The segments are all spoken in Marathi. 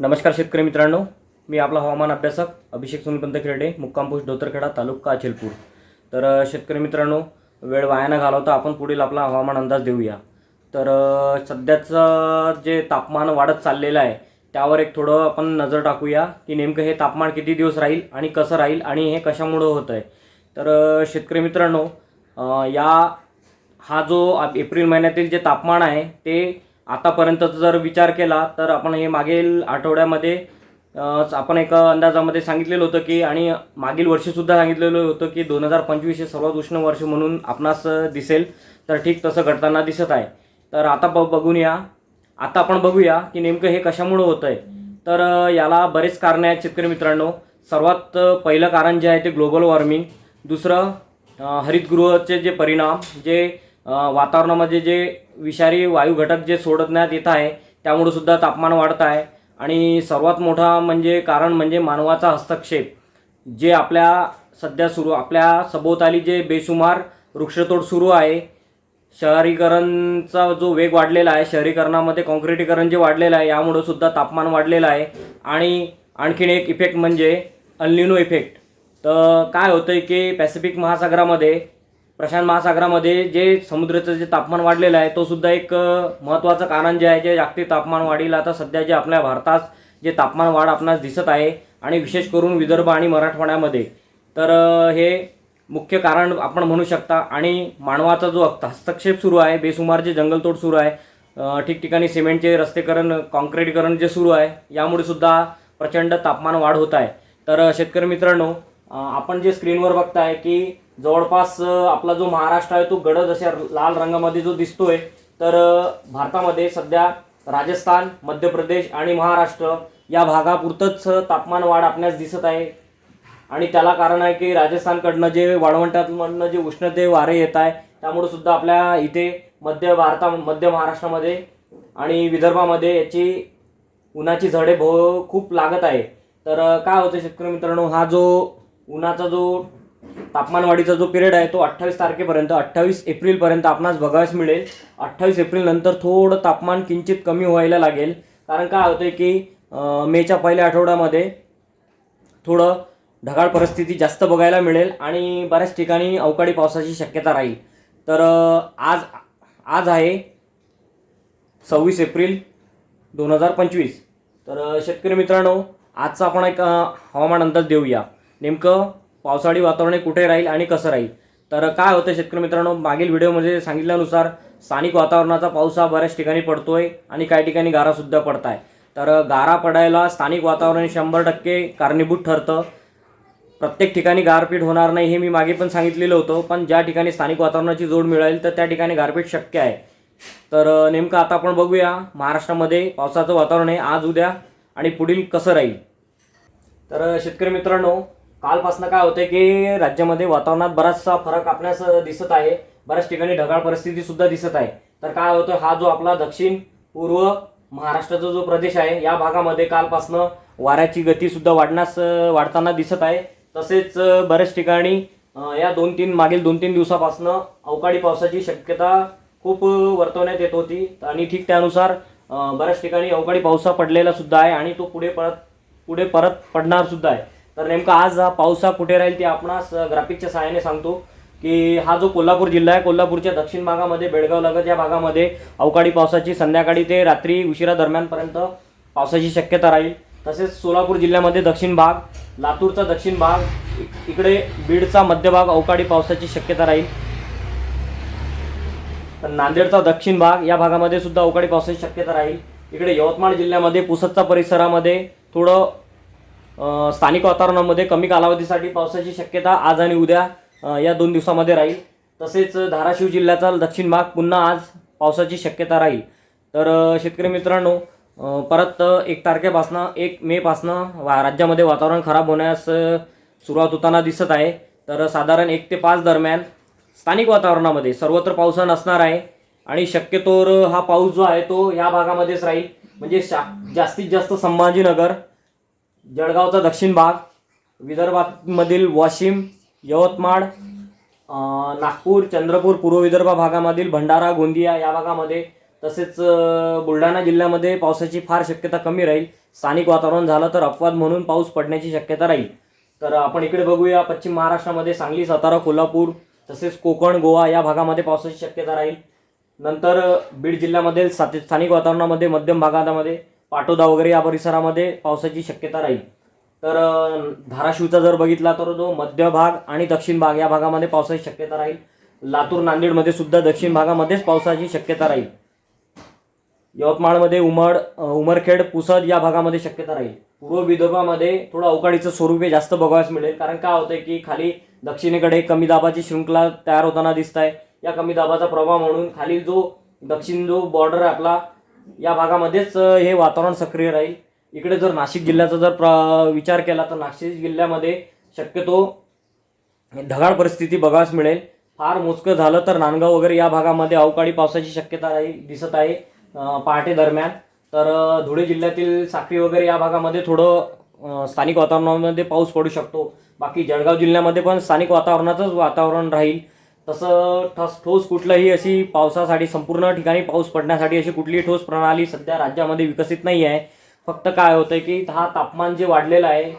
नमस्कार शेतकरी मित्रांनो मी आपला हवामान अभ्यासक अभिषेक सोनपंत खेरडे मुक्काम पोस्ट धोतरखेडा तालुका अचलपूर. तर शेतकरी मित्रांनो वेळ वाया न घालवता आपण पुढील आपला हवामान अंदाज देऊया. तर सध्याचं जे तापमान वाढत चाललेलं आहे त्यावर एक थोडं आपण नजर टाकूया की नेमकं हे तापमान किती दिवस राहील आणि कसं राहील आणि हे कशामुळं होतं आहे तर शेतकरी मित्रांनो या हा जो एप्रिल महिन्यातील जे तापमान आहे ते आतापर्यंत जर विचार केला तर आपण हे मागील आठवड्यामध्ये आपण एका अंदाजामध्ये सांगितलेलं होतं की आणि मागील वर्षीसुद्धा सांगितलेलं होतं की दोन हजार पंचवीस हे सर्वात उष्ण वर्ष म्हणून आपणास दिसेल. तर ठीक तसं घडताना दिसत आहे. तर आता ब बघून या आता आपण बघूया की नेमकं हे कशामुळं होतं आहे तर याला बरेच कारणे आहेत शेतकरी मित्रांनो. सर्वात पहिलं कारण जे आहे ते ग्लोबल वॉर्मिंग. दुसरं हरितगृहाचे जे परिणाम जे वातावरणामध्ये जे विषारी वायू घटक जे सोडण्यात येत आहे त्यामुळे सुद्धा तापमान वाढत आहे. आणि सर्वात मोठा म्हणजे कारण म्हणजे मानवाचा हस्तक्षेप जे आपल्या सध्या सुरू आपल्या सभोवताली जे बेसुमार वृक्षतोड सुरू आहे. शहरीकरणचा जो वेग वाढलेला आहे शहरीकरणामध्ये काँक्रिटीकरण जे वाढलेलं आहे यामुळं सुद्धा तापमान वाढलेलं आहे. आणि आणखीन एक इफेक्ट म्हणजे अल्निनो इफेक्ट तर काय होतं आहे की पॅसिफिक महासागरामध्ये प्रशांत महासागरामध्ये जे समुद्राचं जे तापमान वाढलेलं आहे तो सुद्धा एक महत्त्वाचं कारण जे आहे जे जागतिक तापमान वाढीला आता सध्या जे आपल्या भारतात जे तापमान वाढ आपणास दिसत आहे आणि विशेष करून विदर्भ आणि मराठवाड्यामध्ये. तर हे मुख्य कारण आपण म्हणू शकता आणि मानवाचा जो हस्तक्षेप सुरू आहे बेसुमार जे जंगलतोड सुरू आहे ठिकठिकाणी सिमेंटचे रस्तेकरण कॉन्क्रीटकरण जे सुरू आहे यामुळे सुद्धा प्रचंड तापमान वाढ होत आहे. तर शेतकरी मित्रांनो आपण जे स्क्रीनवर बघताय की जवळपास आपला जो महाराष्ट्र आहे तो गडद अशा लाल रंगामध्ये जो दिसतोय तर भारतामध्ये सध्या राजस्थान मध्य प्रदेश आणि महाराष्ट्र या भागापुरतंच तापमान वाढ आपल्यास दिसत आहे. आणि त्याला कारण आहे की राजस्थानकडनं जे वाळवंटातमधनं जे उष्णते वारे येत आहे त्यामुळे सुद्धा आपल्या इथे मध्य भारता मध्य महाराष्ट्रामध्ये आणि विदर्भामध्ये याची उन्हाची झडे भो खूप लागत आहे. तर काय होतं शेतकरी मित्रांनो हा जो उन्हाचा जो तापमानवाढीचा जो पिरियड आहे तो अठ्ठावीस तारखेपर्यंत अठ्ठावीस एप्रिलपर्यंत आपणास बघायला मिळेल. अठ्ठावीस एप्रिल नंतर थोडं तापमान किंचित कमी व्हायला लागेल. कारण काय होतं आहे की मेच्या पहिल्या आठवड्यामध्ये थोडं ढगाळ परिस्थिती जास्त बघायला मिळेल आणि बऱ्याच ठिकाणी अवकाळी पावसाची शक्यता राहील. तर आज आज आहे सव्वीस एप्रिल दोन हजार पंचवीस. तर शेतकरी मित्रांनो आजचा आपण एक हवामान अंदाज देऊया. नेमकं पावसाळी वातावरण हे कुठे राहील आणि कसं राहील? तर काय होतं शेतकरी मित्रांनो मागील व्हिडिओमध्ये सांगितल्यानुसार स्थानिक वातावरणाचा पाऊस हा बऱ्याच ठिकाणी पडतोय आणि काही ठिकाणी गारासुद्धा पडत आहे तर गारा पडायला स्थानिक वातावरण शंभर टक्के कारणीभूत ठरतं. प्रत्येक ठिकाणी गारपीट होणार नाही हे मी मागे पण सांगितलेलं होतं पण ज्या ठिकाणी स्थानिक वातावरणाची जोड मिळेल तर त्या ठिकाणी गारपीट शक्य आहे. तर नेमकं आता आपण बघूया महाराष्ट्रामध्ये पावसाचं वातावरण आहे आज उद्या आणि पुढील कसं राहील? तर शेतकरी मित्रांनो कालपासून काय होतंय की राज्यामध्ये वातावरणात बराचसा फरक आपल्यास दिसत आहे. बऱ्याच ठिकाणी ढगाळ परिस्थिती सुद्धा दिसत आहे. तर काय होतं हा जो आपला दक्षिण पूर्व महाराष्ट्राचा जो प्रदेश आहे या भागामध्ये कालपासनं वाऱ्याची गती सुद्धा वाढण्यास वाढताना दिसत आहे. तसेच बऱ्याच ठिकाणी या दोन तीन मागील दोन तीन दिवसापासनं अवकाळी पावसाची शक्यता खूप वर्तवण्यात येत होती. आणि ठीक त्यानुसार बऱ्याच ठिकाणी अवकाळी पावसा पडलेला सुद्धा आहे आणि तो पुढे परत पुढे परत पडणार सुद्धा आहे. तर नेमका आज हा पाऊस हा कुठे राहील ते आपणास ग्राफिकच्या सहाय्याने सांगतो की हा जो कोल्हापूर जिल्हा आहे कोल्हापूरच्या दक्षिण भागामध्ये बेळगाव लगत या भागामध्ये अवकाळी पावसाची संध्याकाळी ते रात्री उशिरा दरम्यानपर्यंत पावसाची शक्यता राहील. तसेच सोलापूर जिल्ह्यामध्ये दक्षिण भाग लातूरचा दक्षिण भाग इकडे बीडचा मध्यभाग अवकाळी पावसाची शक्यता राहील. तर नांदेडचा दक्षिण भाग या भागामध्ये सुद्धा अवकाळी पावसाची शक्यता राहील. इकडे यवतमाळ जिल्ह्यामध्ये पुसदचा परिसरामध्ये थोडं स्थानिक वातावरणामध्ये कमी कालावधीसाठी पावसाची शक्यता आज आणि उद्या या दोन दिवसामध्ये राहील. तसेच धाराशिव जिल्ह्याचा दक्षिण भाग पुन्हा आज पावसाची शक्यता राहील. तर शेतकरी मित्रांनो परत एक तारखेपासनं एक मेपासनं वा राज्यामध्ये वातावरण खराब होण्यास सुरुवात होताना दिसत आहे. तर साधारण एक ते पाच दरम्यान स्थानिक वातावरणामध्ये सर्वत्र पाऊस नसणार आहे आणि शक्यतोवर हा पाऊस जो आहे तो ह्या भागामध्येच राहील. म्हणजे शा जास्तीत जास्त संभाजीनगर जळगावचा दक्षिण भाग विदर्भामधील वाशिम यवतमाळ नागपूर चंद्रपूर पूर्व विदर्भ भागामधील भंडारा गोंदिया या भागामध्ये तसेच बुलढाणा जिल्ह्यामध्ये पावसाची फार शक्यता कमी राहील. स्थानिक वातावरण झालं तर अपवाद म्हणून पाऊस पडण्याची शक्यता राहील. तर आपण इकडे बघूया पश्चिम महाराष्ट्रामध्ये सांगली सातारा कोल्हापूर तसेच कोकण गोवा या भागामध्ये पावसाची शक्यता राहील. नंतर बीड जिल्ह्यामधील सात- स्थानिक वातावरणामध्ये मध्यम भागामध्ये पाटोदा वगैरे या परिसरामध्ये पावसाची शक्यता राहील. तर धाराशिवचा जर बघितला तर तो मध्य भाग आणि दक्षिण भाग या भागामध्ये पावसाची शक्यता राहील. लातूर नांदेडमध्ये सुद्धा दक्षिण भागामध्येच पावसाची शक्यता राहील. यवतमाळमध्ये उमड उमरखेड पुसद या भागामध्ये शक्यता राहील. पूर्व विदर्भामध्ये थोडं अवकाळीचं स्वरूप हे जास्त बघावयास मिळेल. कारण काय होतंय की खाली दक्षिणेकडे कमी दाबाची शृंखला तयार होताना दिसत आहे या कमी दाबाचा प्रभाव म्हणून खाली जो दक्षिण जो बॉर्डर आपला या भागामध्येच हे वातावरण सक्रिय राहील. इकडे जर नाशिक जिल्ह्याचा जर प्र विचार केला तर नाशिक जिल्ह्यामध्ये शक्यतो ढगाळ परिस्थिती बघास मिळेल. फार मोजकं झालं तर नांदगाव वगैरे या भागामध्ये अवकाळी पावसाची शक्यता राहील दिसत आहे पहाटे दरम्यान. तर धुळे जिल्ह्यातील साखरी वगैरे या भागामध्ये थोडं स्थानिक वातावरणामध्ये पाऊस पडू शकतो. बाकी जळगाव जिल्ह्यामध्ये पण स्थानिक वातावरणाचंच वातावरण राहील. तसं ठस ठोस कुठलंही अशी पावसासाठी संपूर्ण ठिकाणी पाऊस पडण्यासाठी अशी कुठलीही ठोस प्रणाली सध्या राज्यामध्ये विकसित नाही आहे. फक्त काय होतंय की हा तापमान जे वाढलेलं आहे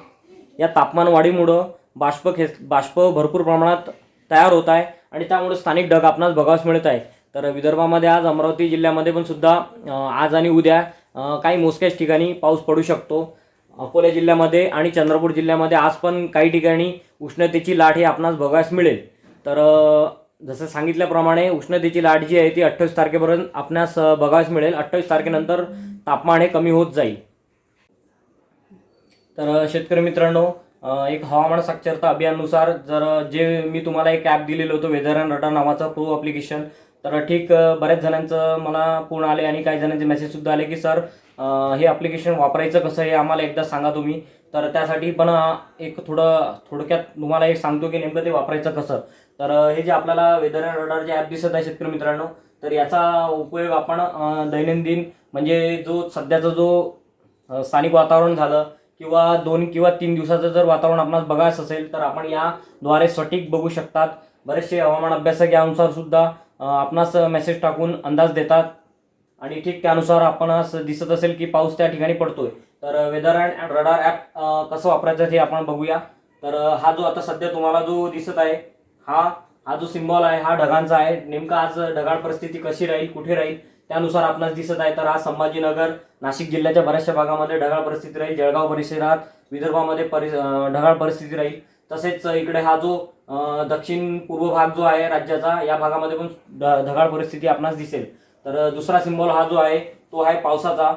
या तापमान वाढीमुळं बाष्प खे बाष्प भरपूर प्रमाणात तयार होत आहे आणि त्यामुळे स्थानिक ढग आपणास बघावस मिळत आहे. तर विदर्भामध्ये आज अमरावती जिल्ह्यामध्ये पण सुद्धा आज आणि उद्या काही मोजक्याच ठिकाणी पाऊस पडू शकतो. अकोला जिल्ह्यामध्ये आणि चंद्रपूर जिल्ह्यामध्ये आज पण काही ठिकाणी उष्णतेची लाट ही आपणास बघायस मिळेल. तर जसं सांगितल्याप्रमाणे उष्णतेची लाट जी आहे ती अठ्ठावीस तारखेपर्यंत आपणास अं, मिळेल. अठ्ठावीस तारखेनंतर तापमान हे कमी होत जाईल. तर शेतकरी मित्रांनो एक हवामान साक्षरता अभियानानुसार जर जे मी तुम्हाला एक ॲप दिलेलं होतं वेदर अँड रटा नावाचं प्रो अप्लिकेशन तर ठीक बऱ्याच जणांचं मला फोन आले आणि काही जणांचे मेसेजसुद्धा आले की सर हे ॲप्लिकेशन वापरायचं कसं हे आम्हाला एकदा सांगा तुम्ही. तर त्यासाठी पण एक थोडं थोडक्यात तुम्हाला एक सांगतो की नेमकं ते वापरायचं कसं. तर हे जे आपल्याला वेदर अँड रडार जे ॲप दिसत आहे शेतकरी मित्रांनो तर याचा उपयोग आपण दैनंदिन म्हणजे जो सध्याचा जो स्थानिक वातावरण झालं किंवा दोन किंवा तीन दिवसाचं जर वातावरण आपणास बघायचं असेल तर आपण याद्वारे सटीक बघू शकतात. बरेचसे हवामान अभ्यासक यानुसारसुद्धा आपणास मेसेज टाकून अंदाज देतात. आणि ठीक त्यानुसार आपणास दिसत असेल की पाऊस त्या ठिकाणी पडतोय. तर वेदर अँड रडार ॲप कसं वापरायचं ते आपण बघूया. तर हा जो आता सध्या तुम्हाला जो दिसत आहे हा हा जो सिम्बॉल आहे हा ढगांचा आहे. नेमका आज ढगाळ परिस्थिती कशी राहील कुठे राहील त्यानुसार आपणास दिसत आहे. तर आज संभाजीनगर नाशिक जिल्ह्याच्या बऱ्याचशा भागामध्ये ढगाळ परिस्थिती राहील. जळगाव परिसरात विदर्भामध्ये परि ढगाळ परिस्थिती राहील. तसेच इकडे हा जो दक्षिण पूर्व भाग जो आहे राज्याचा या भागामध्ये पण ढ- ढगाळ परिस्थिती आपणास दिसेल. तर दुसरा सिम्बॉल हा जो आहे तो आहे पावसाचा.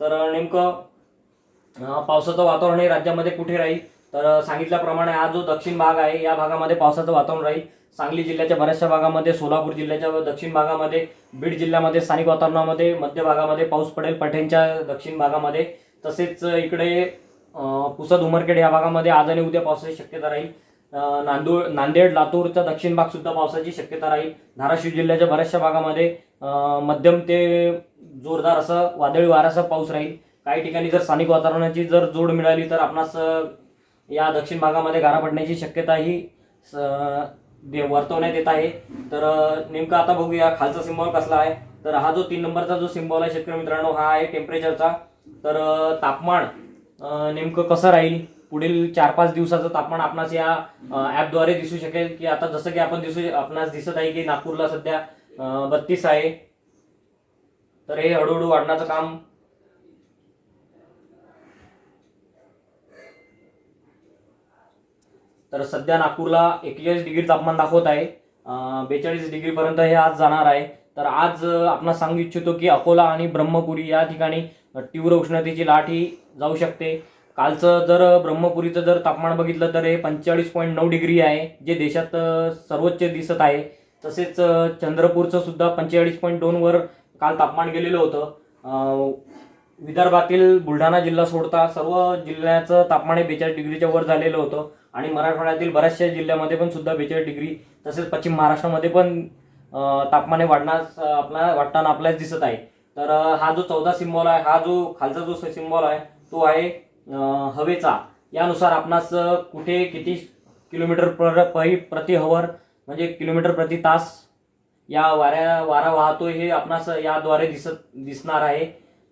तर नेमकं पावसाचं वातावरण हे राज्यामध्ये कुठे राहील? तर सांगितल्याप्रमाणे हा जो दक्षिण भाग आहे या भागामध्ये पावसाचं वातावरण राहील. सांगली जिल्ह्याच्या बऱ्याचशा भागामध्ये सोलापूर जिल्ह्याच्या दक्षिण भागामध्ये बीड जिल्ह्यामध्ये स्थानिक वातावरणामध्ये मध्य भागामध्ये पाऊस पडेल पठ्यांच्या दक्षिण भागामध्ये. तसेच इकडे पुसद उमरखेड या भागामध्ये आज आणि उद्या पावसाची शक्यता राहील. नांदूळ नांदेड लातूरचा दक्षिण भाग सुद्धा पावसाची शक्यता राहील. धाराशिव जिल्ह्याच्या बऱ्याचशा भागामध्ये मध्यम ते जोरदार असं वादळी वाऱ्याचा पाऊस राहील. काही ठिकाणी जर स्थानिक वातावरणाची जर जोड मिळाली तर आपणास या दक्षिण भागामध्ये गारा पडण्याची शक्यता ही स- दे- वर्तवण्यात येत आहे. तर नेमकं आता बघूया खालचा सिम्बॉल कसला आहे. तर हा जो तीन नंबरचा जो सिम्बॉल आहे शेतकरी मित्रांनो हा आहे टेम्परेचरचा तर तापमान नेमकं कसं राहील? पुढील चार पाच दिवसाचं तापमान आपणास या ॲपद्वारे दिसू शकेल की आता जसं की आपण दिसू आपणास दिसत आहे की नागपूरला सध्या बत्तीस आहे. तर हे हळूहळू वाढण्याचं काम तर सध्या नागपूरला एक्केचाळीस डिग्री तापमान दाखवत आहे. बेचाळीस डिग्रीपर्यंत हे आज जाणार आहे. तर आज आपण सांगू इच्छितो की अकोला आणि ब्रह्मपुरी या ठिकाणी तीव्र उष्णतेची लाट ही जाऊ शकते. कालचं जर ब्रह्मपुरीचं जर तापमान बघितलं तर हे पंचेचाळीस पॉईंट नऊ डिग्री आहे जे देशात सर्वोच्च दिसत आहे. तसेच चंद्रपूरचं सुद्धा पंचेचाळीस पॉईंट दोनवर काल तापमान गेलेलं होतं. विदर्भातील बुलढाणा जिल्हा सोडता सर्व जिल्ह्याचं तापमान हे बेचाळीस डिग्रीच्या वर झालेलं होतं. आणि मराठवाड्यातील बऱ्याचशा जिल्ह्यामध्ये पण सुद्धा बेचाळीस डिग्री तसेच पश्चिम महाराष्ट्रामध्ये पण तापमाने तापमान हे वाढण्यास आपला वाढताना आपल्याच दिसत आहे. तर हा जो चौदा सिम्बॉल आहे हा जो खालचा जो सिम्बॉल आहे तो आहे हवेचा. यानुसार आपणास कुठे किती किलोमीटर प्र प्रति हवर म्हणजे किलोमीटर प्रति तास या वाऱ्या वारा वाहतो हे आपणास याद्वारे दिसत दिसणार आहे.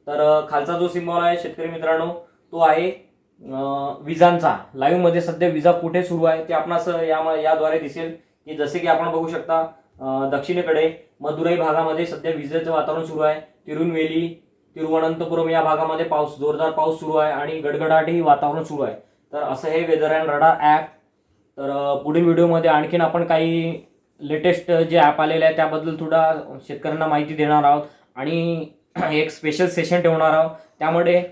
तर खालचा जो सिम्बॉल आहे शेतकरी मित्रांनो तो आहे विजांचा. लाईव्हमध्ये सध्या विजा कुठे सुरू आहे ते आपणास या याद्वारे दिसेल. की जसे की आपण बघू शकता दक्षिणेकडे मदुराई भागामध्ये सध्या विजेचं वातावरण सुरू आहे. तिरुनवेली तिरुवनंतपुरम या भागामध्ये पाऊस जोरदार पाऊस सुरू आहे आणि गडगडाटही वातावरण सुरू आहे. तर असं हे वेदर अँड रडार ॲप. तर पुढील व्हिडिओमध्ये आणखीन आपण काही लेटेस्ट जे ॲप आलेले आहे त्याबद्दल थोडा शेतकऱ्यांना माहिती देणार आहोत आणि एक स्पेशल सेशन ठेवणार आहोत. त्यामुळे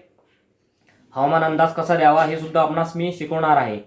हवामान अंदाज कसा द्यावा हे सुद्धा आपणास मी शिकवणार आहे.